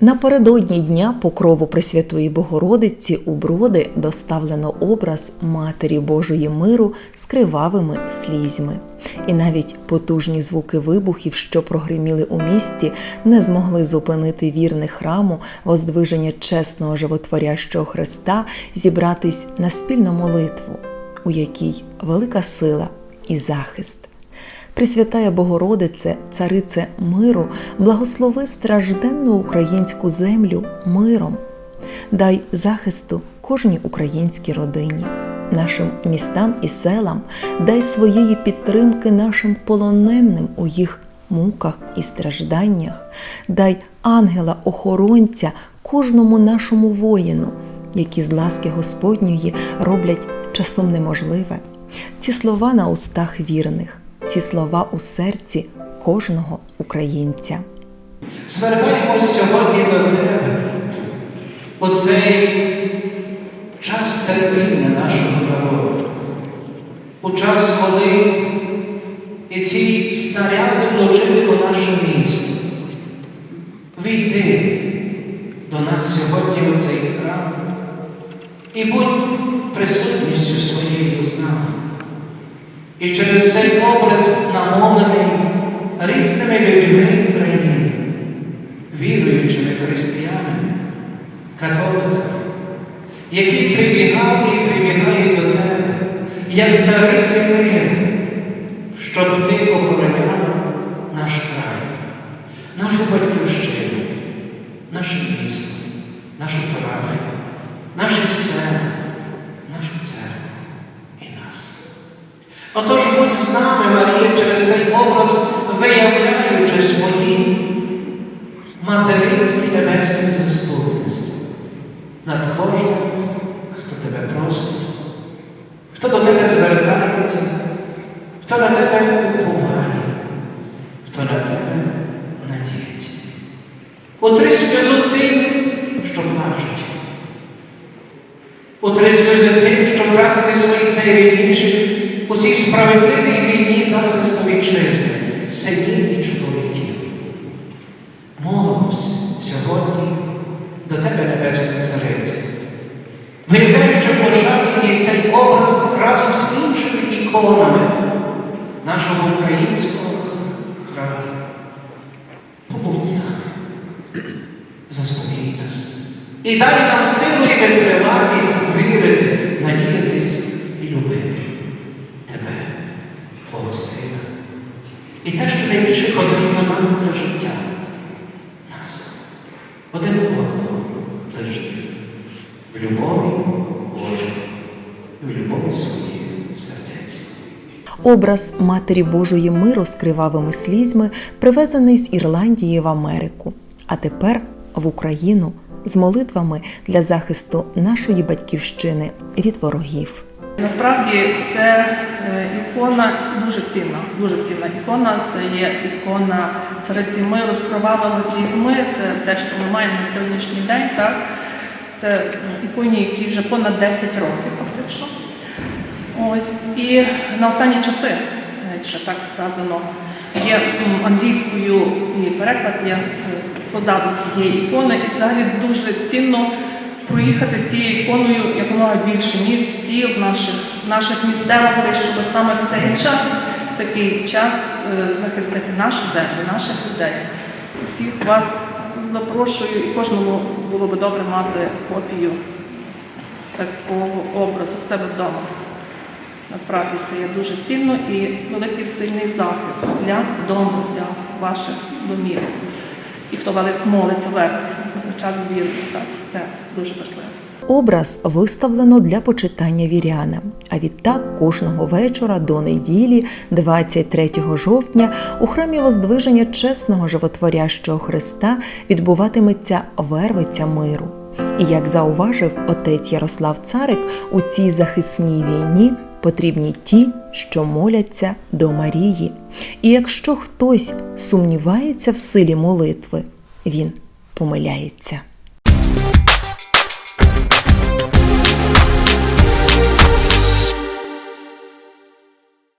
Напередодні дня покрову Пресвятої Богородиці у броди доставлено образ Матері Божої миру з кривавими слізьми. І навіть потужні звуки вибухів, що прогриміли у місті, не змогли зупинити вірних храму воздвиження чесного животворящого Христа зібратись на спільну молитву, у якій велика сила і захист. Пресвятая Богородице, царице миру, благослови стражденну українську землю миром. Дай захисту кожній українській родині, нашим містам і селам, дай своєї підтримки нашим полоненим у їх муках і стражданнях, дай ангела-охоронця кожному нашому воїну, які з ласки Господньої роблять часом неможливе. Ці слова на устах вірних ці слова у серці кожного українця. Звертаємось сьогодні до тебе у цей час терпіння нашого народу, у час, коли і ці снаряди влучили у наше місто. Війди до нас сьогодні у цей храм і будь присутністю своєю з нами. І через цей образ намолений різними людьми країни, віруючими християнами, католиками, які прибігали і прибігають до тебе, як цариці миру, щоб ти охороняла наш край, нашу батьківщину, наше місто, нашу парафію, наші села, нашу церкву і нас. Отож будь з нами, Марія, через цей образ, виявляючи свої материнські небесні заступництво над кожним, хто тебе просить, хто до тебе звертається, хто на тебе уповає, хто на тебе надіється. Утри сльозу тим, що плачуть. Утри сльози тим, що втратили своїх найрідніших у цій справедливій війні захисту вітчизни, синів і чоловіків. Молимось сьогодні до тебе, Небесна Царице, виявляючи пошані цей образ разом з іншими іконами нашого українського краю. Побудь з нами, заспокій нас. І дай нам силу і витривалість вірити, надіятись і любити тебе, Твого Сина. І те, що найбільше потрібно нам для життя, нас, один одного ближніх, в любові Божій, в любові своїх сердець. Образ Матері Божої миру з кривавими слізьми привезений з Ірландії в Америку, а тепер в Україну з молитвами для захисту нашої батьківщини від ворогів. Насправді це е, ікона дуже цінна, дуже цінна ікона. Це є ікона цариці миру з кровавими слізьми. Це те, що ми маємо на сьогоднішній день. Так? Це іконі, які вже понад 10 років фактично. Ось. І на останні часи, ще так сказано, є англійською і переклад є е, позаду цієї ікони. І взагалі дуже цінно проїхати з цією іконою якомога більше міст, сіл, наших, наших місцевостей, щоб саме в цей час, в такий час е, захистити нашу землю, наших людей. Усіх вас запрошую і кожному було би добре мати копію такого образу в себе вдома. Насправді це є дуже цінно і великий сильний захист для дому, для ваших домів. І хто велик молиться, вернеться час звіру. Так, це дуже важливо. Образ виставлено для почитання вірянам. А відтак кожного вечора до неділі, 23 жовтня, у храмі Воздвиження чесного животворящого Христа відбуватиметься вервиця миру. І як зауважив отець Ярослав Царик, у цій захисній війні потрібні ті, що моляться до Марії. І якщо хтось сумнівається в силі молитви, він помиляється.